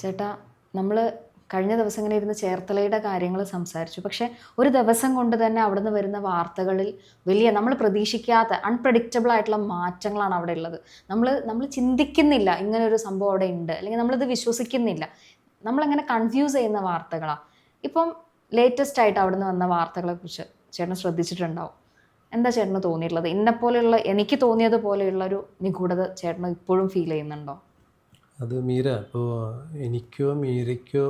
ചേട്ടാ നമ്മൾ കഴിഞ്ഞ ദിവസം ഇങ്ങനെ ഇരുന്ന് ചേർത്തലയുടെ കാര്യങ്ങൾ സംസാരിച്ചു. പക്ഷേ ഒരു ദിവസം കൊണ്ട് തന്നെ അവിടുന്ന് വരുന്ന വാർത്തകളിൽ വലിയ നമ്മൾ പ്രതീക്ഷിക്കാത്ത അൺപ്രഡിക്റ്റബിൾ ആയിട്ടുള്ള മാറ്റങ്ങളാണ് അവിടെ ഉള്ളത്. നമ്മൾ നമ്മൾ ചിന്തിക്കുന്നില്ല ഇങ്ങനെ ഒരു സംഭവം അവിടെ ഉണ്ട്. അല്ലെങ്കിൽ നമ്മളിത് വിശ്വസിക്കുന്നില്ല. നമ്മളങ്ങനെ കൺഫ്യൂസ് ചെയ്യുന്ന വാർത്തകളാണ് ഇപ്പം ലേറ്റസ്റ്റ് ആയിട്ട് അവിടുന്ന് വന്ന വാർത്തകളെ കുറിച്ച് ചേട്ടൻ ശ്രദ്ധിച്ചിട്ടുണ്ടാവും. എന്താ ചേട്ടന് തോന്നിയിട്ടുള്ളത്? ഇന്നെപ്പോലെയുള്ള പോലെയുള്ള എനിക്ക് തോന്നിയത് പോലെയുള്ള ഒരു നിഗൂഢത ചേട്ടന് ഇപ്പോഴും ഫീൽ ചെയ്യുന്നുണ്ടോ? അത് മീര ഇപ്പോൾ എനിക്കോ മീരയ്ക്കോ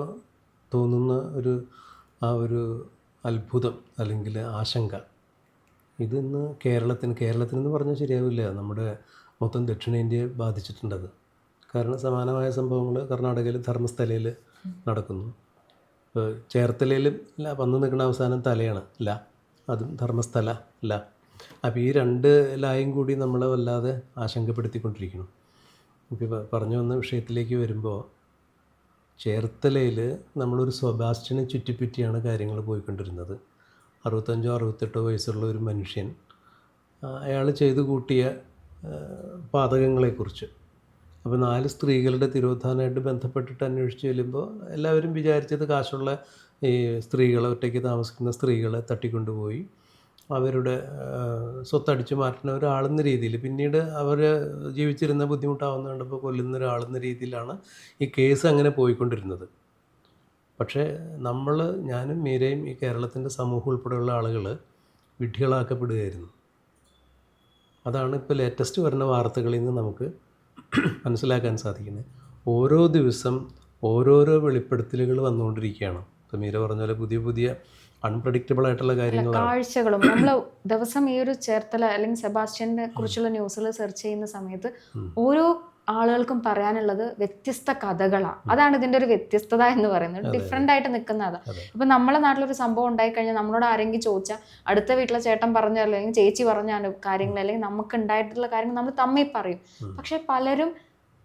തോന്നുന്ന ഒരു ആ ഒരു അത്ഭുതം അല്ലെങ്കിൽ ആശങ്ക ഇതിന്ന് കേരളത്തിന് കേരളത്തിനെന്ന് പറഞ്ഞാൽ ശരിയാവില്ല. നമ്മുടെ മൊത്തം ദക്ഷിണേന്ത്യയെ ബാധിച്ചിട്ടുണ്ടത് കാരണം സമാനമായ സംഭവങ്ങൾ കർണാടകയിൽ ധർമ്മസ്ഥലയിൽ നടക്കുന്നു. ചേർത്തലയിലും ഇല്ല വന്നു നിൽക്കുന്ന അവസാനം തലയാണ് ല അതും ധർമ്മസ്ഥല ല. അപ്പോൾ ഈ രണ്ട് ലായും കൂടി നമ്മളെ വല്ലാതെ ആശങ്കപ്പെടുത്തിക്കൊണ്ടിരിക്കുന്നു. ഇപ്പോൾ പറഞ്ഞു വന്ന വിഷയത്തിലേക്ക് വരുമ്പോൾ ചേർത്തലയിൽ നമ്മളൊരു സ്വബാസ്റ്റിനെ ചുറ്റിപ്പറ്റിയാണ് കാര്യങ്ങൾ പോയിക്കൊണ്ടിരുന്നത്. അറുപത്തഞ്ചോ അറുപത്തെട്ടോ വയസ്സുള്ള ഒരു മനുഷ്യൻ അയാൾ ചെയ്തു കൂട്ടിയ പാതകങ്ങളെക്കുറിച്ച്. അപ്പോൾ നാല് സ്ത്രീകളുടെ തിരോധാനമായിട്ട് ബന്ധപ്പെട്ടിട്ട് അന്വേഷിച്ച് ചെല്ലുമ്പോൾ എല്ലാവരും വിചാരിച്ചത് കാശുള്ള ഈ സ്ത്രീകളെ ഒറ്റയ്ക്ക് താമസിക്കുന്ന സ്ത്രീകളെ തട്ടിക്കൊണ്ടുപോയി. അവരുടെ സ്വത്തടിച്ചു മാറ്റുന്ന ഒരാളെന്ന രീതിയിൽ. പിന്നീട് അവർ ജീവിച്ചിരുന്ന ബുദ്ധിമുട്ടാവുന്ന കണ്ടപ്പോൾ കൊല്ലുന്ന ഒരാളെന്ന രീതിയിലാണ് ഈ കേസ് അങ്ങനെ പോയിക്കൊണ്ടിരുന്നത്. പക്ഷേ നമ്മൾ ഞാനും മീരയും ഈ കേരളത്തിന്റെ സമൂഹം ഉൾപ്പെടെയുള്ള ആളുകൾ വിഡ്ഢികളാക്കപ്പെടുകയായിരുന്നു. അതാണ് ഇപ്പോൾ ലേറ്റസ്റ്റ് വരുന്ന വാർത്തകളിൽ നിന്ന് നമുക്ക് മനസ്സിലാക്കാൻ സാധിക്കുന്നത്. ഓരോ ദിവസം ഓരോരോ വെളിപ്പെടുത്തലുകൾ വന്നുകൊണ്ടിരിക്കുകയാണ്. ഇപ്പോൾ മീര പറഞ്ഞ പോലെ പുതിയ പുതിയ അൺപ്രഡിക്റ്റബിൾ ആയിട്ടുള്ള കാര്യങ്ങളാണ്. കാഴ്ചകളും. നമ്മൾ ദിവസം ഈ ഒരു ചേർത്തല അല്ലെങ്കിൽ സെബാസ്റ്റ്യനെ കുറിച്ചുള്ള ന്യൂസുകൾ സെർച്ച് ചെയ്യുന്ന സമയത്ത് ഓരോ ആളുകൾക്കും പറയാനുള്ളത് വ്യത്യസ്ത കഥകളാണ്. അതാണ് ഇതിന്റെ ഒരു വ്യത്യസ്തത എന്ന് പറയുന്നത്. ഡിഫറെന്റ് ആയിട്ട് നിൽക്കുന്ന അതാ. ഇപ്പൊ നമ്മളെ നാട്ടിലൊരു സംഭവം ഉണ്ടായി കഴിഞ്ഞാൽ നമ്മളോട് ആരെങ്കിലും ചോദിച്ചാൽ അടുത്ത വീട്ടിലെ ചേട്ടൻ പറഞ്ഞ അല്ലെങ്കിൽ ചേച്ചി പറഞ്ഞ കാര്യങ്ങൾ അല്ലെങ്കിൽ നമുക്ക് ഉണ്ടായിട്ടുള്ള കാര്യങ്ങൾ നമ്മൾ തമ്മിൽ പറയും. പക്ഷെ പലരും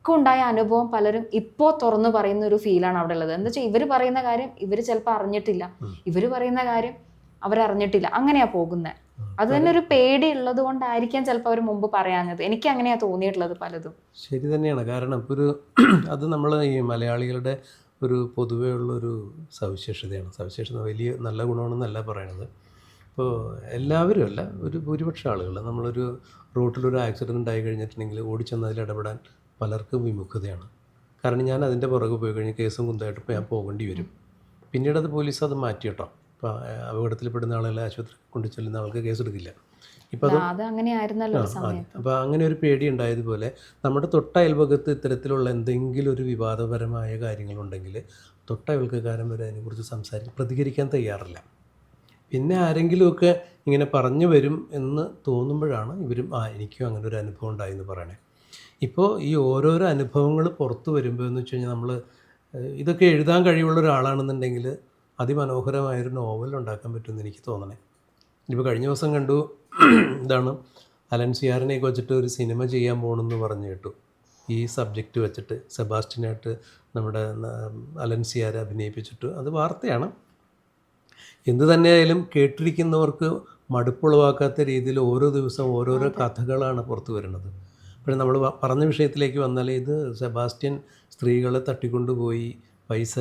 ഉണ്ടായ അനുഭവം പലരും ഇപ്പോ തുറന്നു പറയുന്ന ഒരു ഫീലാണ് അവിടെ ഉള്ളത്. എന്താ വെച്ചാൽ ഇവർ പറയുന്ന കാര്യം ഇവർ ചിലപ്പോൾ അറിഞ്ഞിട്ടില്ല. ഇവർ പറയുന്ന കാര്യം അവരറിഞ്ഞിട്ടില്ല. അങ്ങനെയാ പോകുന്നത് അത് തന്നെ ഒരു പേടി ഉള്ളത് കൊണ്ടായിരിക്കാം ചിലപ്പോൾ അവർ മുമ്പ് പറയാഞ്ഞത്. എനിക്ക് അങ്ങനെയാ തോന്നിയിട്ടുള്ളത് പലതും. ശരി തന്നെയാണ്. കാരണം ഇപ്പോൾ ഒരു അത് നമ്മൾ ഈ മലയാളികളുടെ ഒരു പൊതുവേ ഉള്ളൊരു സവിശേഷതയാണ്. സവിശേഷത വലിയ നല്ല ഗുണമാണെന്നല്ല പറയണത്. ഇപ്പോൾ എല്ലാവരും അല്ല ഒരു ഭൂരിപക്ഷം ആളുകൾ നമ്മളൊരു റോട്ടിലൊരു ആക്സിഡന്റ് ഉണ്ടായി കഴിഞ്ഞിട്ടുണ്ടെങ്കിൽ ഓടിച്ചെന്ന് അതിൽ ഇടപെടാൻ പലർക്കും വിമുഖതയാണ്. കാരണം ഞാൻ അതിന്റെ പുറകെ പോയി കഴിഞ്ഞ് കേസും കുന്തമായിട്ട് ഇപ്പോൾ ഞാൻ പോകേണ്ടി വരും. പിന്നീട് അത് പോലീസ് അത് മാറ്റി കേട്ടോ. ഇപ്പോൾ അപകടത്തിൽപ്പെടുന്ന ആളുകളെ ആശുപത്രി കൊണ്ടു ചെല്ലുന്ന ആൾക്ക് കേസ് എടുക്കില്ല ഇപ്പോൾ അത് അങ്ങനെയായിരുന്നല്ലോ അപ്പോൾ അങ്ങനെ ഒരു പേടി ഉണ്ടായതുപോലെ നമ്മുടെ തൊട്ടയൽവകത്ത് ഇത്തരത്തിലുള്ള എന്തെങ്കിലും ഒരു വിവാദപരമായ കാര്യങ്ങളുണ്ടെങ്കിൽ തൊട്ടയൽവക്കാരൻ വരെ അതിനെക്കുറിച്ച് സംസാരിക്കാൻ പ്രതികരിക്കാൻ തയ്യാറില്ല. പിന്നെ ആരെങ്കിലുമൊക്കെ ഇങ്ങനെ പറഞ്ഞു വരും എന്ന് തോന്നുമ്പോഴാണ് ഇവരും ആ എനിക്കും അങ്ങനെ ഒരു അനുഭവം ഉണ്ടായെന്ന് പറയണേ. ഇപ്പോൾ ഈ ഓരോരോ അനുഭവങ്ങൾ പുറത്തു വരുമ്പോൾ എന്ന് വെച്ച് കഴിഞ്ഞാൽ നമ്മൾ ഇതൊക്കെ എഴുതാൻ കഴിവുള്ള ഒരാളാണെന്നുണ്ടെങ്കിൽ അതിമനോഹരമായൊരു നോവൽ ഉണ്ടാക്കാൻ പറ്റുമെന്ന് എനിക്ക് തോന്നണേ. ഇപ്പോൾ കഴിഞ്ഞ ദിവസം കണ്ടു ഇതാണ് അലൻ സിയാറിനെയൊക്കെ വെച്ചിട്ട് ഒരു സിനിമ ചെയ്യാൻ പോകണമെന്ന് പറഞ്ഞു കേട്ടു. ഈ സബ്ജക്റ്റ് വെച്ചിട്ട് സെബാസ്റ്റിനായിട്ട് നമ്മുടെ അലൻ സിയാർ അഭിനയിപ്പിച്ചിട്ട്. അത് വാർത്തയാണ്. എന്ത് തന്നെയായാലും കേട്ടിരിക്കുന്നവർക്ക് മടുപ്പുളവാക്കാത്ത രീതിയിൽ ഓരോ ദിവസം ഓരോരോ കഥകളാണ് പുറത്തു വരുന്നത്. അപ്പോൾ നമ്മൾ പറഞ്ഞ വിഷയത്തിലേക്ക് വന്നാൽ ഇത് സെബാസ്റ്റ്യൻ സ്ത്രീകളെ തട്ടിക്കൊണ്ടുപോയി പൈസ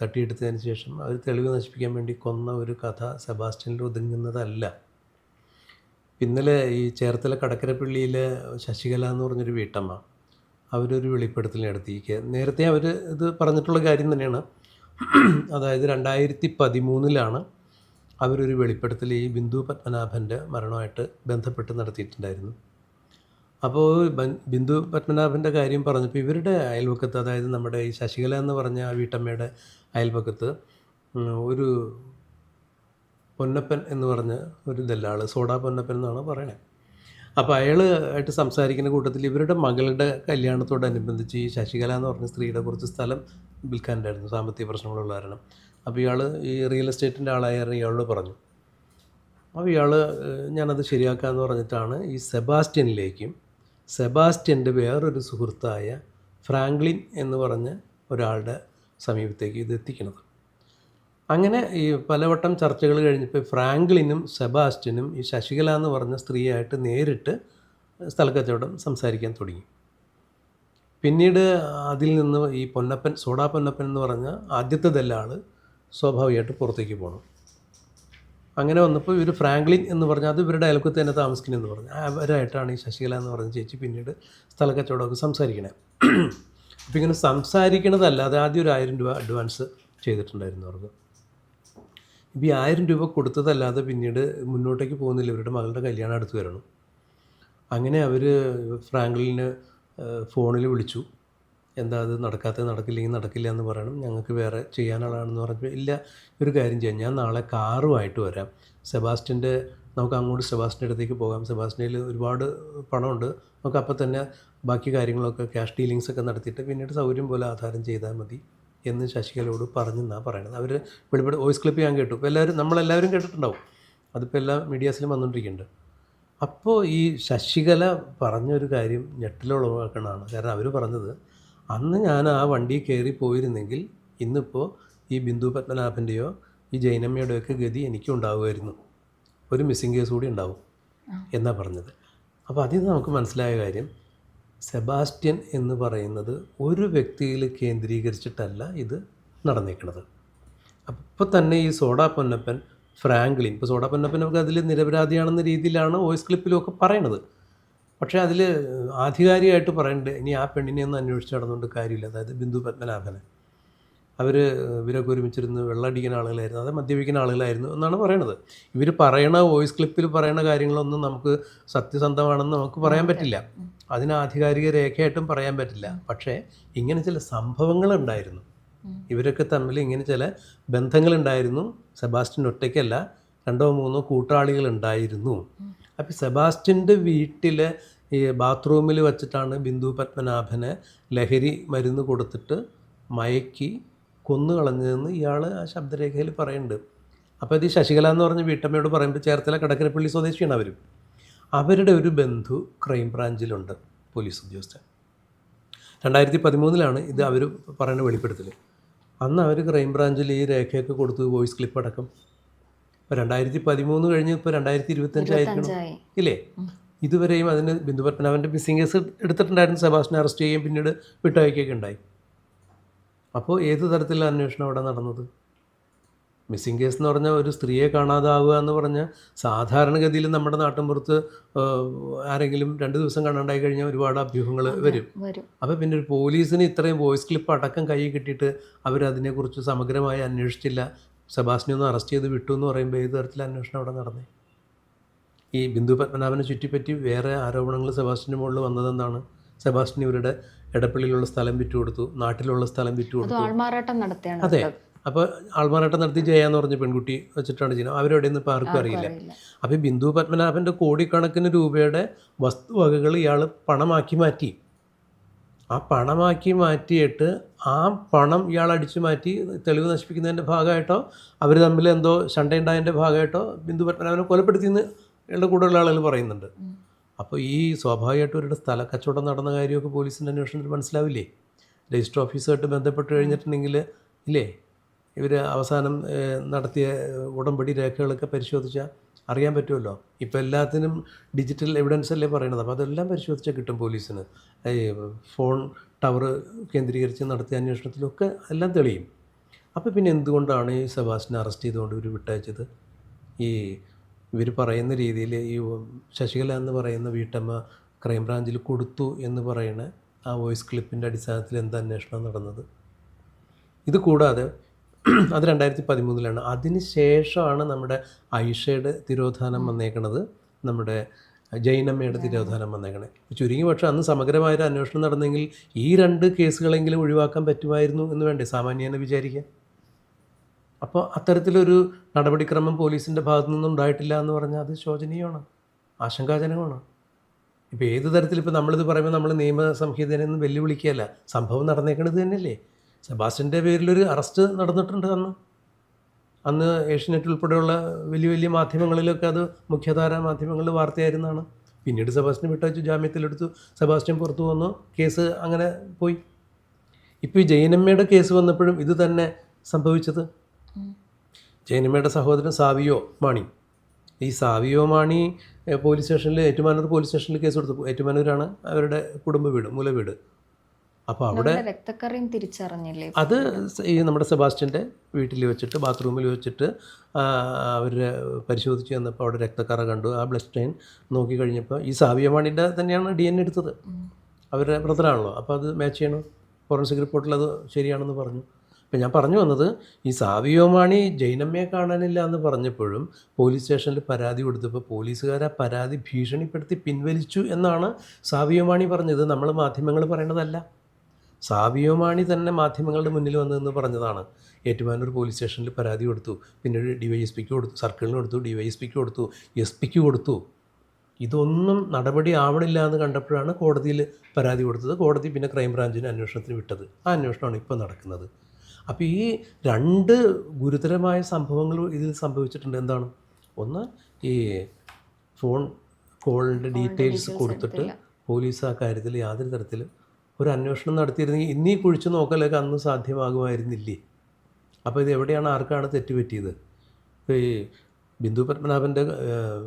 തട്ടിയെടുത്തതിന് ശേഷം അവർ തെളിവ് നശിപ്പിക്കാൻ വേണ്ടി കൊന്ന ഒരു കഥ സെബാസ്റ്റ്യനിൽ ഒതുങ്ങുന്നതല്ല. ഇന്നലെ ഈ ചേർത്തല കടക്കരപ്പള്ളിയിലെ ശശികല എന്ന് പറഞ്ഞൊരു വീട്ടമ്മ അവരൊരു വെളിപ്പെടുത്തൽ നടത്തിയിരിക്കുക നേരത്തെ അവർ ഇത് പറഞ്ഞിട്ടുള്ള കാര്യം തന്നെയാണ്. അതായത് രണ്ടായിരത്തി പതിമൂന്നിലാണ് അവരൊരു വെളിപ്പെടുത്തൽ ഈ ബിന്ദു പത്മനാഭന്റെ മരണമായിട്ട് ബന്ധപ്പെട്ട് നടത്തിയിട്ടുണ്ടായിരുന്നു. അപ്പോൾ ബിന്ദു പത്മനാഭന്റെ കാര്യം പറഞ്ഞപ്പോൾ ഇവരുടെ അയൽവക്കത്ത് അതായത് നമ്മുടെ ഈ ശശികല എന്ന് പറഞ്ഞ ആ വീട്ടമ്മയുടെ അയൽവക്കത്ത് ഒരു പൊന്നപ്പൻ എന്ന് പറഞ്ഞ ഒരു ദല്ലാൾ സോഡാ പൊന്നപ്പൻ എന്നാണ് പറയണേ. അപ്പോൾ അയാൾ ആയിട്ട് സംസാരിക്കുന്ന കൂട്ടത്തിൽ ഇവരുടെ മകളുടെ കല്യാണത്തോടനുബന്ധിച്ച് ഈ ശശികല എന്ന് പറഞ്ഞ സ്ത്രീയുടെ കുറച്ച് സ്ഥലം വിൽക്കാനുണ്ടായിരുന്നു സാമ്പത്തിക പ്രശ്നങ്ങളുള്ള കാരണം. അപ്പോൾ ഇയാൾ ഈ റിയൽ എസ്റ്റേറ്റിന്റെ ആളായിരുന്നു ഇയാളോട് പറഞ്ഞു. അപ്പോൾ ഇയാൾ ഞാനത് ശരിയാക്കാമെന്ന് പറഞ്ഞിട്ടാണ് ഈ സെബാസ്റ്റ്യനിലേക്കും സെബാസ്റ്റ്യന്റെ വേറൊരു സുഹൃത്തായ ഫ്രാങ്ക്ലിൻ എന്ന് പറഞ്ഞ ഒരാളുടെ സമീപത്തേക്ക് ഇത് എത്തിക്കുന്നത്. അങ്ങനെ ഈ പലവട്ടം ചർച്ചകൾ കഴിഞ്ഞപ്പോൾ ഫ്രാങ്ക്ലിനും സെബാസ്റ്റ്യനും ഈ ശശികല എന്ന് പറഞ്ഞ സ്ത്രീയായിട്ട് നേരിട്ട് സ്ഥലക്കച്ചവടം സംസാരിക്കാൻ തുടങ്ങി. പിന്നീട് അതിൽ നിന്ന് ഈ പൊന്നപ്പൻ സോഡാ പൊന്നപ്പൻ എന്ന് പറഞ്ഞ ആദ്യത്തെ ദല്ലാൾ സ്വാഭാവികമായിട്ട് പുറത്തേക്ക് പോകണം അങ്ങനെ വന്നപ്പോൾ ഇവർ ഫ്രാങ്ക്ലിൻ എന്ന് പറഞ്ഞാൽ അത് ഇവരുടെ അയൽക്കത്ത് തന്നെ താമസിക്കുന്നതെന്ന് പറഞ്ഞു. അവരായിട്ടാണ് ഈ ശശികല എന്ന് പറഞ്ഞ ചേച്ചി പിന്നീട് സ്ഥല കച്ചവടമൊക്കെ സംസാരിക്കണേ. അപ്പോൾ ഇങ്ങനെ സംസാരിക്കണതല്ലാതെ ആദ്യം ഒരു ആയിരം രൂപ അഡ്വാൻസ് ചെയ്തിട്ടുണ്ടായിരുന്നു അവർക്ക്. ഇപ്പോൾ ഈ ആയിരം രൂപ കൊടുത്തതല്ലാതെ പിന്നീട് മുന്നോട്ടേക്ക് പോകുന്നില്ല. ഇവരുടെ മകളുടെ കല്യാണം അടുത്ത് വരണം. അങ്ങനെ അവർ ഫ്രാങ്ക്ലിന് ഫോണിൽ വിളിച്ചു. എന്താ അത് നടക്കാത്തത് നടക്കില്ലെങ്കിൽ നടക്കില്ല എന്ന് പറയണം. ഞങ്ങൾക്ക് വേറെ ചെയ്യാനുള്ളതാണെന്ന് പറഞ്ഞപ്പോൾ ഇല്ല. ഒരു കാര്യം ചെയ്യാം. ഞാൻ നാളെ കാറുമായിട്ട് വരാം. സെബാസ്റ്റിന്റെ നമുക്ക് അങ്ങോട്ട് സെബാസ്റ്റിന്റെ അടുത്തേക്ക് പോകാം. സെബാസ്റ്റിനിൽ ഒരുപാട് പണമുണ്ട്. നമുക്ക് അപ്പോൾ തന്നെ ബാക്കി കാര്യങ്ങളൊക്കെ ക്യാഷ് ഡീലിങ്സ് ഒക്കെ നടത്തിയിട്ട് പിന്നീട് സൗകര്യം പോലെ ആധാരം ചെയ്താൽ മതി എന്ന് ശശികലയോട് പറഞ്ഞെന്നാണ് പറയുന്നത് അവർ വെളിപ്പെടെ വോയിസ് ക്ലിപ്പ് ഞാൻ കേട്ടു. ഇപ്പോൾ എല്ലാവരും നമ്മളെല്ലാവരും കേട്ടിട്ടുണ്ടാവും. അതിപ്പോൾ എല്ലാ മീഡിയാസിലും വന്നുകൊണ്ടിരിക്കുന്നുണ്ട്. അപ്പോൾ ഈ ശശികല പറഞ്ഞൊരു കാര്യം ഞെട്ടിലുളവാക്കണതാണ്. കാരണം അവർ പറഞ്ഞത് അന്ന് ഞാൻ ആ വണ്ടി കയറി പോയിരുന്നെങ്കിൽ ഇന്നിപ്പോൾ ഈ ബിന്ദു പത്മനാഭന്റെയോ ഈ ജൈനമ്മയുടെയോ ഒക്കെ ഗതി എനിക്കും ഉണ്ടാവുമായിരുന്നു. ഒരു മിസ്സിംഗ് കേസ് കൂടി ഉണ്ടാവും എന്നാണ് പറഞ്ഞത്. അപ്പോൾ അതിൽ നിന്ന് നമുക്ക് മനസ്സിലായ കാര്യം സെബാസ്റ്റ്യൻ എന്ന് പറയുന്നത് ഒരു വ്യക്തിയിൽ കേന്ദ്രീകരിച്ചിട്ടല്ല ഇത് നടന്നിരിക്കുന്നത് അപ്പോൾ തന്നെ ഈ സോഡാ പൊന്നപ്പൻ ഫ്രാങ്ക്ലിൻ ഇപ്പോൾ സോഡാ പൊന്നപ്പനൊക്കെ അതിൽ നിരപരാധിയാണെന്ന രീതിയിലാണ് വോയിസ് ക്ലിപ്പിലും ഒക്കെ പറയണത്. പക്ഷേ അതിൽ ആധികാരികമായിട്ട് പറയേണ്ടത് ഇനി ആ പെണ്ണിനെ ഒന്നും അന്വേഷിച്ച് നടന്നുകൊണ്ട് കാര്യമില്ല. അതായത് ബിന്ദു പത്മനാഭനെ. അവർ ഇവരൊക്കെ ഒരുമിച്ചിരുന്ന് വെള്ളമടിക്കുന്ന ആളുകളായിരുന്നു അത് മദ്യപിക്കുന്ന ആളുകളായിരുന്നു എന്നാണ് പറയണത്. ഇവർ പറയണ വോയിസ് ക്ലിപ്പിൽ പറയണ കാര്യങ്ങളൊന്നും നമുക്ക് സത്യസന്ധമാണെന്ന് നമുക്ക് പറയാൻ പറ്റില്ല. അതിന് ആധികാരിക രേഖയായിട്ടും പറയാൻ പറ്റില്ല. പക്ഷേ ഇങ്ങനെ ചില സംഭവങ്ങളുണ്ടായിരുന്നു. ഇവരൊക്കെ തമ്മിൽ ഇങ്ങനെ ചില ബന്ധങ്ങളുണ്ടായിരുന്നു. സെബാസ്റ്റ്യൻ ഒറ്റയ്ക്കല്ല രണ്ടോ മൂന്നോ കൂട്ടാളികൾ ഉണ്ടായിരുന്നു അപ്പോൾ സെബാസ്റ്റ്യന്റെ വീട്ടിലെ ഈ ബാത്റൂമിൽ വച്ചിട്ടാണ് ബിന്ദു പത്മനാഭനെ ലഹരി മരുന്ന് കൊടുത്തിട്ട് മയക്കി കൊന്നു കളഞ്ഞതെന്ന് ഇയാൾ ആ ശബ്ദരേഖയിൽ പറയുന്നുണ്ട്. അപ്പോൾ ഈ ശശികല എന്ന് പറഞ്ഞ വീട്ടമ്മയോട് പറയുമ്പോൾ ചേർത്തല കടക്കരപ്പള്ളി സ്വദേശിയാണ് അവരും. അവരുടെ ഒരു ബന്ധു ക്രൈം ബ്രാഞ്ചിലുണ്ട് പോലീസ് ഉദ്യോഗസ്ഥൻ. രണ്ടായിരത്തി പതിമൂന്നിലാണ് ഇത് അവർ പറയുന്ന വെളിപ്പെടുത്തൽ അന്ന് അവർ ക്രൈം ബ്രാഞ്ചിൽ ഈ രേഖയൊക്കെ കൊടുത്തു വോയിസ് ക്ലിപ്പ് അടക്കം ഇപ്പോൾ രണ്ടായിരത്തി പതിമൂന്ന് കഴിഞ്ഞ് ഇപ്പോൾ രണ്ടായിരത്തി ഇരുപത്തഞ്ചായിരിക്കണം ഇല്ലേ? ഇതുവരെയും അതിന് ബിന്ദു പത്മനാഭന്റെ മിസ്സിംഗ് കേസ് എടുത്തിട്ടുണ്ടായിരുന്നു. സെബാസ്റ്റിനെ അറസ്റ്റ് ചെയ്യുകയും പിന്നീട് വിട്ടയക്കുകയൊക്കെ ഉണ്ടായി. അപ്പോൾ ഏത് തരത്തിലുള്ള അന്വേഷണം അവിടെ നടന്നത്? മിസ്സിംഗ് കേസ് എന്ന് പറഞ്ഞാൽ ഒരു സ്ത്രീയെ കാണാതാവുക എന്ന് പറഞ്ഞാൽ സാധാരണഗതിയിൽ നമ്മുടെ നാട്ടിൻപുറത്ത് പുറത്ത് ആരെങ്കിലും രണ്ട് ദിവസം കാണാണ്ടായി കഴിഞ്ഞാൽ ഒരുപാട് അഭ്യൂഹങ്ങൾ വരും വരും. അപ്പോൾ പിന്നെ ഒരു പോലീസിന് ഇത്രയും വോയിസ് ക്ലിപ്പ് അടക്കം കൈ കിട്ടിയിട്ട് അവരതിനെക്കുറിച്ച് സമഗ്രമായി അന്വേഷിച്ചില്ല. സെബാസ്റ്റിനെ ഒന്ന് അറസ്റ്റ് ചെയ്ത് വിട്ടു എന്ന് പറയുമ്പോൾ ഏത് തരത്തിൽ അന്വേഷണം അവിടെ നടന്നേ? ഈ ബിന്ദു പത്മനാഭനെ ചുറ്റിപ്പറ്റി വേറെ ആരോപണങ്ങൾ സെബാസ്റ്റിന്റെ മുകളിൽ വന്നതെന്നാണ് സെബാസ്റ്റിൻ ഇവരുടെ ഇടപ്പള്ളിയിലുള്ള സ്ഥലം വിറ്റു കൊടുത്തു നാട്ടിലുള്ള സ്ഥലം വിറ്റു കൊടുത്തു. അതെ. അപ്പോൾ ആൾമാറാട്ടം നടത്തി ചെയ്യാന്ന് പറഞ്ഞ പെൺകുട്ടി വെച്ചിട്ടാണ് ചെയ്യുന്നത്. അവരെവിടെയൊന്നും ഇപ്പോൾ ആർക്കും അറിയില്ല. അപ്പോൾ ഈ ബിന്ദു പത്മനാഭന്റെ കോടിക്കണക്കിന് രൂപയുടെ വസ്തുവകകൾ ഇയാൾ പണമാക്കി മാറ്റി. ആ പണമാക്കി മാറ്റിയിട്ട് ആ പണം ഇയാൾ അടിച്ചു മാറ്റി തെളിവ് നശിപ്പിക്കുന്നതിന്റെ ഭാഗമായിട്ടോ അവർ തമ്മിൽ എന്തോ ശണ്ടയുണ്ടായതിന്റെ ഭാഗമായിട്ടോ ബിന്ദു പത്മനാഭനെ കൊലപ്പെടുത്തിയെന്ന് ഇയാളുടെ കൂടെയുള്ള ആളുകൾ പറയുന്നുണ്ട്. അപ്പോൾ ഈ സ്വാഭാവികമായിട്ടും ഇവരുടെ സ്ഥല കച്ചവടം നടന്ന കാര്യമൊക്കെ പോലീസിന്റെ അന്വേഷണത്തിൽ മനസ്സിലാവില്ലേ? രജിസ്റ്റർ ഓഫീസുമായിട്ട് ബന്ധപ്പെട്ട് കഴിഞ്ഞിട്ടുണ്ടെങ്കിൽ ഇല്ലേ? ഇവർ അവസാനം നടത്തിയ ഉടമ്പടി രേഖകളൊക്കെ പരിശോധിച്ചാൽ അറിയാൻ പറ്റുമല്ലോ. ഇപ്പോൾ എല്ലാത്തിനും ഡിജിറ്റൽ എവിഡൻസ് അല്ലേ പറയണത്? അപ്പോൾ അതെല്ലാം പരിശോധിച്ചാൽ കിട്ടും പോലീസിന്. ഈ ഫോൺ ടവർ കേന്ദ്രീകരിച്ച് നടത്തിയ അന്വേഷണത്തിലൊക്കെ എല്ലാം തെളിയും. അപ്പോൾ പിന്നെ എന്തുകൊണ്ടാണ് ഈ സെബാസ്റ്റിനെ അറസ്റ്റ് ചെയ്തുകൊണ്ട് ഇവർ വിട്ടയച്ചത്? ഈ ഇവർ പറയുന്ന രീതിയിൽ ഈ ശശികല എന്ന് പറയുന്ന വീട്ടമ്മ ക്രൈംബ്രാഞ്ചിൽ കൊടുത്തു എന്ന് പറയുന്ന ആ വോയിസ് ക്ലിപ്പിന്റെ അടിസ്ഥാനത്തിൽ എന്താ അന്വേഷണം നടന്നത്? ഇത് കൂടാതെ അത് രണ്ടായിരത്തി പതിമൂന്നിലാണ് അതിന് ശേഷമാണ് നമ്മുടെ ഐഷയുടെ തിരോധാനം വന്നേക്കണത്. നമ്മുടെ ജൈനമ്മയുടെ തിരോധാനം വന്നേക്കണേ. ചുരുങ്ങിയ പക്ഷേ അന്ന് സമഗ്രമായൊരു അന്വേഷണം നടന്നെങ്കിൽ ഈ രണ്ട് കേസുകളെങ്കിലും ഒഴിവാക്കാൻ പറ്റുമായിരുന്നു എന്ന് വേണ്ടേ? സാമാന്യേന വിചാരിക്കാൻ അപ്പോൾ അത്തരത്തിലൊരു നടപടിക്രമം പോലീസിന്റെ ഭാഗത്തു നിന്നും ഉണ്ടായിട്ടില്ല എന്ന് പറഞ്ഞാൽ അത് ശോചനീയമാണ്. ആശങ്കാജനകമാണ്. ഇപ്പോൾ ഏത് തരത്തിൽ ഇപ്പോൾ നമ്മളിത് പറയുമ്പോൾ നമ്മൾ നിയമ സംഹിതനെയൊന്നും വെല്ലുവിളിക്കുകയല്ല. സംഭവം നടന്നേക്കണത് തന്നെയല്ലേ? സെബാസ്റ്റ്യന്റെ പേരിലൊരു അറസ്റ്റ് നടന്നിട്ടുണ്ട് അന്ന്. അന്ന് ഏഷ്യനെറ്റ് ഉൾപ്പെടെയുള്ള വലിയ വലിയ മാധ്യമങ്ങളിലൊക്കെ അത് മുഖ്യധാര മാധ്യമങ്ങളിൽ വാർത്തയായിരുന്നാണ്. പിന്നീട് സെബാസ്റ്റ്യൻ വിട്ടയച്ചു ജാമ്യത്തിലെടുത്തു സെബാസ്റ്റ്യൻ പുറത്തു വന്നു കേസ് അങ്ങനെ പോയി. ഇപ്പോൾ ഈ ജയനമ്മയുടെ കേസ് വന്നപ്പോഴും ഇത് തന്നെ സംഭവിച്ചത്. ജയനമ്മയുടെ സഹോദരൻ സാവിയോ മാണി. ഈ സാവിയോ മാണി പോലീസ് സ്റ്റേഷനിൽ ഏറ്റുമാനൂർ പോലീസ് സ്റ്റേഷനിൽ കേസ് കൊടുത്തു ഏറ്റുമാനൂരാണ് അവരുടെ കുടുംബ വീട് മൂല വീട് അപ്പോൾ അവിടെ രക്തക്കറിയും തിരിച്ചറിഞ്ഞില്ലേ അത് ഈ നമ്മുടെ സെബാസ്റ്റ്യന്റെ വീട്ടിൽ വെച്ചിട്ട് ബാത്റൂമിൽ വെച്ചിട്ട് അവർ പരിശോധിച്ച് ചെന്നപ്പോൾ അവിടെ രക്തക്കറ കണ്ടു. ആ ബ്ലഡ് സ്റ്റൈൻ നോക്കി കഴിഞ്ഞപ്പോൾ ഈ സാവിയമാണിന്റെ തന്നെയാണ് ഡി എൻ എടുത്തത്. അവരുടെ ബ്രദറാണല്ലോ അപ്പോൾ അത് മാച്ച് ചെയ്യണം? ഫോറൻസിക് റിപ്പോർട്ടിൽ അത് ശരിയാണെന്ന് പറഞ്ഞു. അപ്പം ഞാൻ പറഞ്ഞു വന്നത് ഈ സാവിയോമാണി ജൈനമ്മയെ കാണാനില്ല എന്ന് പറഞ്ഞപ്പോഴും പോലീസ് സ്റ്റേഷനിൽ പരാതി കൊടുത്തപ്പോൾ പോലീസുകാരെ പരാതി ഭീഷണിപ്പെടുത്തി പിൻവലിച്ചു എന്നാണ് സാവിയോമാണി പറഞ്ഞത്. നമ്മൾ മാധ്യമങ്ങൾ പറയണതല്ല. സാവിയോമാണി തന്നെ മാധ്യമങ്ങളുടെ മുന്നിൽ വന്നതെന്ന് പറഞ്ഞതാണ്. ഏറ്റുമാനൂർ പോലീസ് സ്റ്റേഷനിൽ പരാതി കൊടുത്തു. പിന്നീട് ഡി വൈ എസ് പിക്ക് കൊടുത്തു. സർക്കിളിന് കൊടുത്തു. ഡി വൈ എസ് പിക്ക് കൊടുത്തു. എസ് പിക്ക് കൊടുത്തു. ഇതൊന്നും നടപടി ആവണില്ല എന്ന് കണ്ടപ്പോഴാണ് കോടതിയിൽ പരാതി കൊടുത്തത്. കോടതി പിന്നെ ക്രൈംബ്രാഞ്ചിന് അന്വേഷണത്തിന് വിട്ടത്. ആ അന്വേഷണമാണ് ഇപ്പോൾ നടക്കുന്നത്. അപ്പോൾ ഈ രണ്ട് ഗുരുതരമായ സംഭവങ്ങൾ ഇതിൽ സംഭവിച്ചിട്ടുണ്ട്. എന്താണ്? ഒന്ന് ഈ ഫോൺ കോളിന്റെ ഡീറ്റെയിൽസ് കൊടുത്തിട്ട് പോലീസ് ആ കാര്യത്തിൽ യാതൊരു തരത്തിലും ഒരു അന്വേഷണം നടത്തിയിരുന്നെങ്കിൽ ഇന്നീ കുഴിച്ചു നോക്കലൊക്കെ അന്ന് സാധ്യമാകുമായിരുന്നില്ലേ? അപ്പോൾ ഇത് എവിടെയാണ് ആർക്കാണ് തെറ്റുപറ്റിയത്? ഈ ബിന്ദു പത്മനാഭന്റെ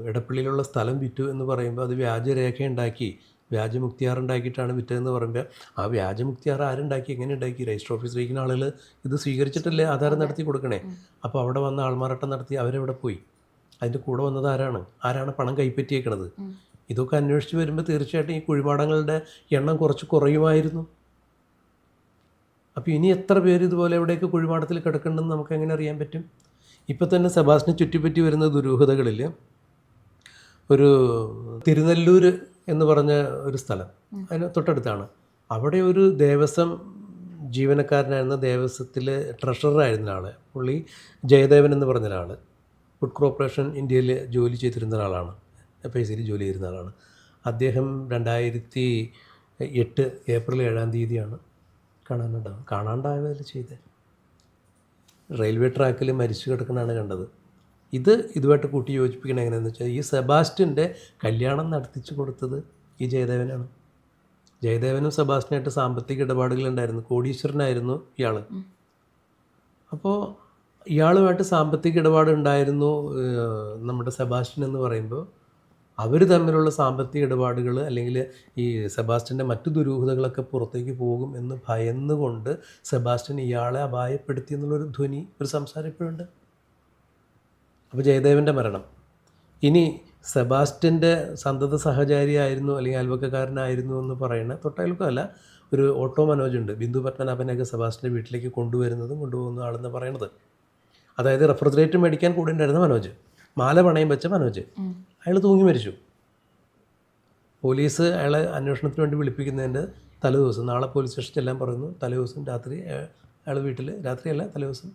ഇടപ്പള്ളിയിലുള്ള സ്ഥലം വിറ്റു എന്ന് പറയുമ്പോൾ അത് വ്യാജരേഖ ഉണ്ടാക്കി വ്യാജമുക്തിയാർ ഉണ്ടാക്കിയിട്ടാണ് വിറ്റതെന്ന് പറയുമ്പോൾ ആ വ്യാജമുക്തിയാർ ആരുണ്ടാക്കി? എങ്ങനെ ഉണ്ടാക്കി രജിസ്റ്റർ ഓഫീസിലേക്കുന്ന ആളുകൾ ഇത് സ്വീകരിച്ചിട്ടല്ലേ ആധാരം നടത്തി കൊടുക്കണേ? അപ്പോൾ അവിടെ വന്ന ആൾമാറാട്ടം നടത്തി അവരെവിടെ പോയി? അതിന്റെ കൂടെ വന്നത് ആരാണ്? ആരാണ് പണം കൈപ്പറ്റിയേക്കണത്? ഇതൊക്കെ അന്വേഷിച്ച് വരുമ്പോൾ തീർച്ചയായിട്ടും ഈ കുഴിമാടങ്ങളുടെ എണ്ണം കുറച്ച് കുറയുമായിരുന്നു. അപ്പോൾ ഇനി എത്ര പേര് ഇതുപോലെ എവിടെയൊക്കെ കുഴിമാടത്തിൽ കിടക്കുന്നുണ്ടെന്ന് നമുക്ക് എങ്ങനെ അറിയാൻ പറ്റും? ഇപ്പോൾ തന്നെ സെബാസ്റ്റിനെ ചുറ്റിപ്പറ്റി വരുന്ന ദുരൂഹതകളിൽ ഒരു തിരുനെല്ലൂർ എന്ന് പറഞ്ഞ ഒരു സ്ഥലം അതിന് തൊട്ടടുത്താണ്. അവിടെ ഒരു ദേവസ്വം ജീവനക്കാരനായിരുന്ന ദേവസ്വത്തിൽ ട്രഷററായിരുന്ന ആൾ പുള്ളി ജയദേവൻ എന്ന് പറഞ്ഞ ഒരാൾ ഫുഡ് കോർപ്പറേഷൻ ഇന്ത്യയിൽ ജോലി ചെയ്തിരുന്ന ഒരാളാണ്. എഫ് ഐ സിയിൽ ജോലി ചെയ്തിരുന്ന ആളാണ്. അദ്ദേഹം രണ്ടായിരത്തി എട്ട് ഏപ്രിൽ ഏഴാം തീയതിയാണ് കാണാനുണ്ടാവും കാണാണ്ടായതല്ല ചെയ്തത് റെയിൽവേ ട്രാക്കിൽ മരിച്ചു കിടക്കുന്നതാണ് കണ്ടത്. ഇത് ഇതുമായിട്ട് കൂട്ടി യോജിപ്പിക്കണം എങ്ങനെയാണെന്ന് വെച്ചാൽ ഈ സെബാസ്റ്റ്യന്റെ കല്യാണം നടത്തിച്ചു കൊടുത്തത് ഈ ജയദേവനാണ്. ജയദേവനും സെബാസ്റ്റ്യനായിട്ട് സാമ്പത്തിക ഇടപാടുകളുണ്ടായിരുന്നു. കോടീശ്വരനായിരുന്നു ഇയാൾ അപ്പോൾ ഇയാളുമായിട്ട് സാമ്പത്തിക ഇടപാട് ഉണ്ടായിരുന്നു നമ്മുടെ സെബാസ്റ്റ്യൻ എന്ന് പറയുമ്പോൾ അവർ തമ്മിലുള്ള സാമ്പത്തിക ഇടപാടുകൾ അല്ലെങ്കിൽ ഈ സെബാസ്റ്റ്യന്റെ മറ്റു ദുരൂഹതകളൊക്കെ പുറത്തേക്ക് പോകും എന്ന് ഭയന്നുകൊണ്ട് സെബാസ്റ്റ്യൻ ഇയാളെ അപായപ്പെടുത്തി എന്നുള്ളൊരു ധ്വനി ഒരു സംസാരം ഇപ്പോഴുണ്ട് അപ്പോൾ ജയദേവന്റെ മരണം. ഇനി സെബാസ്റ്റ്യന്റെ സന്തത സഹചാരിയായിരുന്നു അല്ലെങ്കിൽ അയൽവക്കക്കാരനായിരുന്നു എന്ന് പറയുന്ന തൊട്ടയൽക്കല്ല ഒരു ഓട്ടോ മനോജ് ഉണ്ട്. ബിന്ദു പത്മനാഭനെയൊക്കെ സെബാസ്റ്റ്യന്റെ വീട്ടിലേക്ക് കൊണ്ടുവരുന്നതും കൊണ്ടുപോകുന്ന ആളെന്ന് പറയണത് അതായത് റെഫ്രിജറേറ്റർ മേടിക്കാൻ കൂടെ ഉണ്ടായിരുന്ന മനോജ്. മാല പണയം വെച്ച മനോജ്. അയാൾ തൂങ്ങി മരിച്ചു. പോലീസ് അയാളെ അന്വേഷണത്തിന് വേണ്ടി വിളിപ്പിക്കുന്നതിന്റെ തലേദിവസം നാളെ പോലീസ് സ്റ്റേഷൻ എല്ലാം പറയുന്നു തലേദിവസം രാത്രി അയാൾ- വീട്ടിൽ രാത്രിയല്ല തലേദിവസം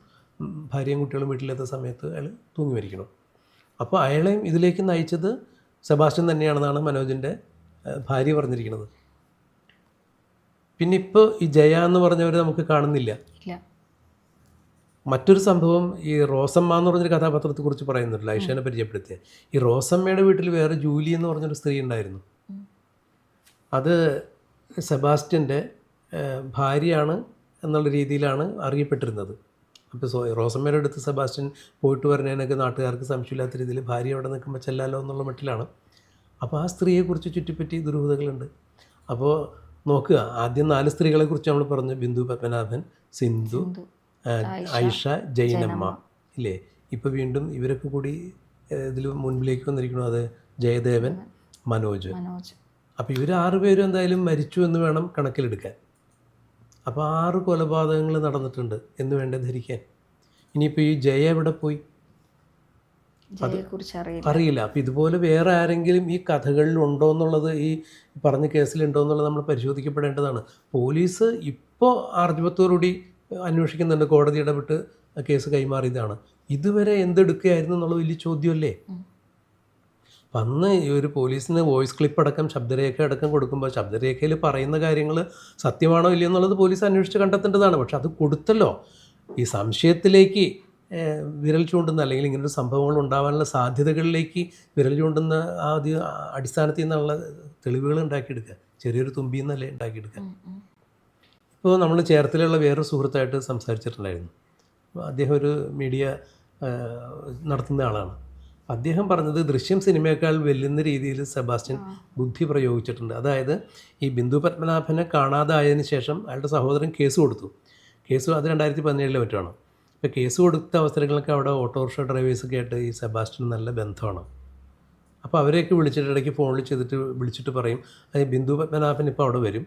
ഭാര്യയും കുട്ടികളും വീട്ടിലെത്ത സമയത്ത് അയാൾ തൂങ്ങി മരിക്കണം അപ്പോൾ അയാളെയും ഇതിലേക്ക് നയിച്ചത് സെബാസ്റ്റ്യൻ തന്നെയാണെന്നാണ് മനോജിന്റെ ഭാര്യ പറഞ്ഞിരിക്കുന്നത്. പിന്നെ ഇപ്പോൾ ഈ ജയ എന്ന് പറഞ്ഞവരെ നമുക്ക് കാണുന്നില്ല. മറ്റൊരു സംഭവം ഈ റോസമ്മ എന്ന് പറഞ്ഞൊരു കഥാപാത്രത്തെക്കുറിച്ച് പറയുന്നുണ്ട് ലൈഷേനെ പരിചയപ്പെടുത്തിയ. ഈ റോസമ്മയുടെ വീട്ടിൽ വേറെ ജൂലി എന്ന് പറഞ്ഞൊരു സ്ത്രീ ഉണ്ടായിരുന്നു. അത് സെബാസ്റ്റ്യന്റെ ഭാര്യയാണ് എന്നുള്ള രീതിയിലാണ് അറിയപ്പെട്ടിരുന്നത്. അപ്പോൾ സോ റോസമ്മയുടെ അടുത്ത് സെബാസ്റ്റ്യൻ പോയിട്ട് വരുന്നതിനൊക്കെ നാട്ടുകാർക്ക് സംശയമില്ലാത്ത രീതിയിൽ ഭാര്യ അവിടെ നിൽക്കുമ്പോൾ ചെല്ലാലോ എന്നുള്ള മട്ടിലാണ്. അപ്പോൾ ആ സ്ത്രീയെക്കുറിച്ച് ചുറ്റിപ്പറ്റി ദുരൂഹതകളുണ്ട്. അപ്പോൾ നോക്കുക ആദ്യം നാല് സ്ത്രീകളെക്കുറിച്ച് നമ്മൾ പറഞ്ഞു ബിന്ദു പത്മനാഭൻ സിന്ധു. ഐഷ ജൈനമ്മ ഇല്ലേ? ഇപ്പോൾ വീണ്ടും ഇവരൊക്കെ കൂടി ഇതിൽ മുൻപിലേക്ക് വന്നിരിക്കണു അത് ജയദേവൻ മനോജ്. അപ്പം അപ്പോൾ ഇവർ ആറ് പേരും എന്തായാലും മരിച്ചു എന്ന് വേണം കണക്കിലെടുക്കാൻ. അപ്പോൾ ആറ് കൊലപാതകങ്ങൾ നടന്നിട്ടുണ്ട് എന്ന് വേണ്ട ധരിക്കാൻ. ഇനിയിപ്പോൾ ഈ ജയ എവിടെ പോയി? അറിയില്ല. അപ്പം ഇതുപോലെ വേറെ ആരെങ്കിലും ഈ കഥകളിൽ ഉണ്ടോ എന്നുള്ളത് ഈ പറഞ്ഞ കേസിലുണ്ടോ എന്നുള്ളത് നമ്മൾ പരിശോധിക്കപ്പെടേണ്ടതാണ്. പോലീസ് ഇപ്പോൾ ആർജവത്തോടുകൂടി അന്വേഷിക്കുന്നുണ്ട്. കോടതി ഇടപെട്ട് കേസ് കൈമാറിയതാണ്. ഇതുവരെ എന്തെടുക്കുകയായിരുന്നു എന്നുള്ള വലിയ ചോദ്യമല്ലേ? അപ്പം അന്ന് ഈ ഒരു പോലീസിന് വോയിസ് ക്ലിപ്പ് അടക്കം ശബ്ദരേഖ അടക്കം കൊടുക്കുമ്പോൾ ശബ്ദരേഖയിൽ പറയുന്ന കാര്യങ്ങൾ സത്യമാണോ ഇല്ലയോ എന്നുള്ളത് പോലീസ് അന്വേഷിച്ച് കണ്ടെത്തേണ്ടതാണ്. പക്ഷെ അത് കൊടുത്തല്ലോ. ഈ സംശയത്തിലേക്ക് വിരൽ ചൂണ്ടുന്ന അല്ലെങ്കിൽ ഇങ്ങനൊരു സംഭവങ്ങൾ ഉണ്ടാവാനുള്ള സാധ്യതകളിലേക്ക് വിരൽ ചൂണ്ടുന്ന ആ അടിസ്ഥാനത്തിൽ നിന്നുള്ള തെളിവുകൾ ഉണ്ടാക്കിയെടുക്കുക. ചെറിയൊരു തുമ്പിന്നല്ലേ ഉണ്ടാക്കിയെടുക്കുക. ഇപ്പോൾ നമ്മൾ ചേർത്തലുള്ള വേറൊരു സുഹൃത്തായിട്ട് സംസാരിച്ചിട്ടുണ്ടായിരുന്നു. അപ്പോൾ അദ്ദേഹം ഒരു മീഡിയ നടത്തുന്ന ആളാണ്. അദ്ദേഹം പറഞ്ഞത് ദൃശ്യം സിനിമയേക്കാൾ വെല്ലുന്ന രീതിയിൽ സെബാസ്റ്റ്യൻ ബുദ്ധി പ്രയോഗിച്ചിട്ടുണ്ട്. അതായത് ഈ ബിന്ദു പത്മനാഭനെ കാണാതായതിന് ശേഷം അയാളുടെ സഹോദരൻ കേസ് കൊടുത്തു. കേസ് അത് രണ്ടായിരത്തി പതിനേഴിലെ മറ്റാണ് ഇപ്പോൾ കേസ് കൊടുത്ത അവസരങ്ങളൊക്കെ അവിടെ ഓട്ടോറിക്ഷ ഡ്രൈവേഴ്സൊക്കെ ആയിട്ട് ഈ സെബാസ്റ്റ്യൻ നല്ല ബന്ധമാണ്. അപ്പോൾ അവരെയൊക്കെ വിളിച്ചിട്ട് ഇടയ്ക്ക് ഫോണിൽ ചെയ്തിട്ട് വിളിച്ചിട്ട് പറയും "അത് ബിന്ദു പത്മനാഭൻ ഇപ്പോൾ അവിടെ വരും.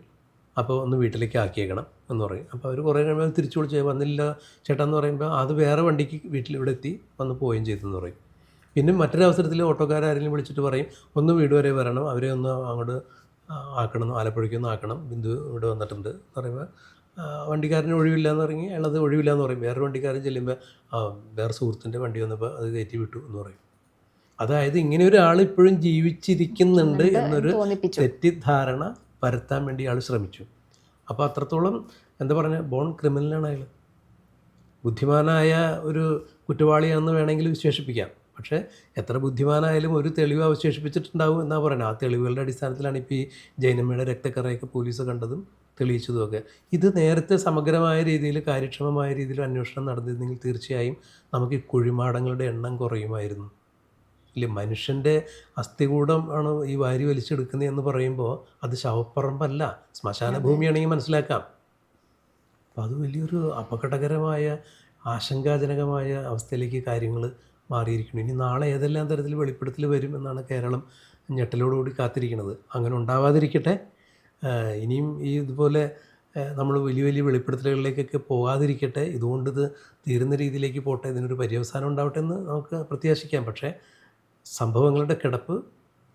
അപ്പോൾ ഒന്ന് വീട്ടിലേക്ക് ആക്കിയേക്കണം എന്ന് പറയും. അപ്പോൾ അവർ കുറേ കഴിയുമ്പോൾ തിരിച്ചു വിളിച്ച് വന്നില്ല ചേട്ടാ എന്ന് പറയുമ്പോൾ അത് വേറെ വണ്ടിക്ക് വീട്ടിൽ ഇവിടെ എത്തി വന്ന് പോവുകയും ചെയ്തെന്ന് പറയും. പിന്നെ മറ്റൊരവസരത്തിൽ ഓട്ടോക്കാരെങ്കിലും വിളിച്ചിട്ട് പറയും ഒന്ന് വീട് വരെ വരണം അവരെ ഒന്ന് അങ്ങോട്ട് ആക്കണം ആലപ്പുഴയ്ക്ക് ഒന്ന് ആക്കണം ബിന്ദു ഇവിടെ വന്നിട്ടുണ്ട്. എന്ന് പറയുമ്പോൾ വണ്ടിക്കാരന് ഒഴിവില്ല എന്ന് പറഞ്ഞ് അയാളത് ഒഴിവില്ല എന്ന് പറയും. വേറെ വണ്ടിക്കാരൻ ചെല്ലുമ്പോൾ ആ വേറെ സുഹൃത്തിന്റെ വണ്ടി വന്നപ്പോൾ അത് കയറ്റി വിട്ടു എന്ന് പറയും. അതായത് ഇങ്ങനെ ഒരാൾ ഇപ്പോഴും ജീവിച്ചിരിക്കുന്നുണ്ട് എന്നൊരു തെറ്റിദ്ധാരണ പരത്താൻ വേണ്ടി ആൾ ശ്രമിച്ചു. അപ്പോൾ അത്രത്തോളം എന്താ പറയുക ബോൺ ക്രിമിനലാണ് അയാൾ. ബുദ്ധിമാനായ ഒരു കുറ്റവാളിയാണെന്ന് വേണമെങ്കിൽ വിശേഷിപ്പിക്കാം. പക്ഷേ എത്ര ബുദ്ധിമാനായാലും ഒരു തെളിവ് അവശേഷിപ്പിച്ചിട്ടുണ്ടാവും എന്നാ പറയുന്നത്. ആ തെളിവുകളുടെ അടിസ്ഥാനത്തിലാണ് ഇപ്പോൾ ഈ ജൈനമ്മയുടെ രക്തക്കറയൊക്കെ പോലീസ് കണ്ടതും തെളിയിച്ചതുമൊക്കെ ഇത് നേരത്തെ സമഗ്രമായ രീതിയിൽ കാര്യക്ഷമമായ രീതിയിൽ അന്വേഷണം നടന്നിരുന്നെങ്കിൽ തീർച്ചയായും നമുക്ക് ഈ കുഴിമാടങ്ങളുടെ എണ്ണം കുറയുമായിരുന്നു. ഇല്ല മനുഷ്യന്റെ അസ്ഥികൂടം ആണ് ഈ വാരി വലിച്ചെടുക്കുന്നത് എന്ന് പറയുമ്പോൾ അത് ശവപ്പറമ്പല്ല ശ്മശാന ഭൂമിയാണെങ്കിൽ മനസ്സിലാക്കാം. അപ്പം അത് വലിയൊരു അപകടകരമായ ആശങ്കാജനകമായ അവസ്ഥയിലേക്ക് കാര്യങ്ങൾ മാറിയിരിക്കുന്നു. ഇനി നാളെ ഏതെല്ലാം തരത്തിൽ വെളിപ്പെടുത്തൽ വരും എന്നാണ് കേരളം ഞെട്ടലോടുകൂടി കാത്തിരിക്കുന്നത്. അങ്ങനെ ഉണ്ടാവാതിരിക്കട്ടെ. ഇനിയും ഈ ഇതുപോലെ നമ്മൾ വലിയ വലിയ വെളിപ്പെടുത്തലുകളിലേക്കൊക്കെ പോകാതിരിക്കട്ടെ. ഇതുകൊണ്ട് ഇത് തീരുന്ന രീതിയിലേക്ക് പോട്ടെ ഇതിനൊരു പര്യവസാനം ഉണ്ടാവട്ടെ എന്ന് നമുക്ക് പ്രത്യാശിക്കാം. പക്ഷേ സംഭവങ്ങളുടെ കിടപ്പ്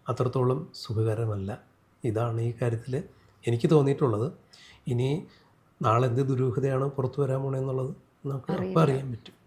അത്രത്തോളം സുഖകരമല്ല. ഇതാണ് ഈ കാര്യത്തിൽ എനിക്ക് തോന്നിയിട്ടുള്ളത്. ഇനി നാളെ എന്ത് ദുരൂഹതയാണ് പുറത്തു വരാൻ പോണെന്നുള്ളത് നമുക്ക് ഉറപ്പറിയാൻ പറ്റും.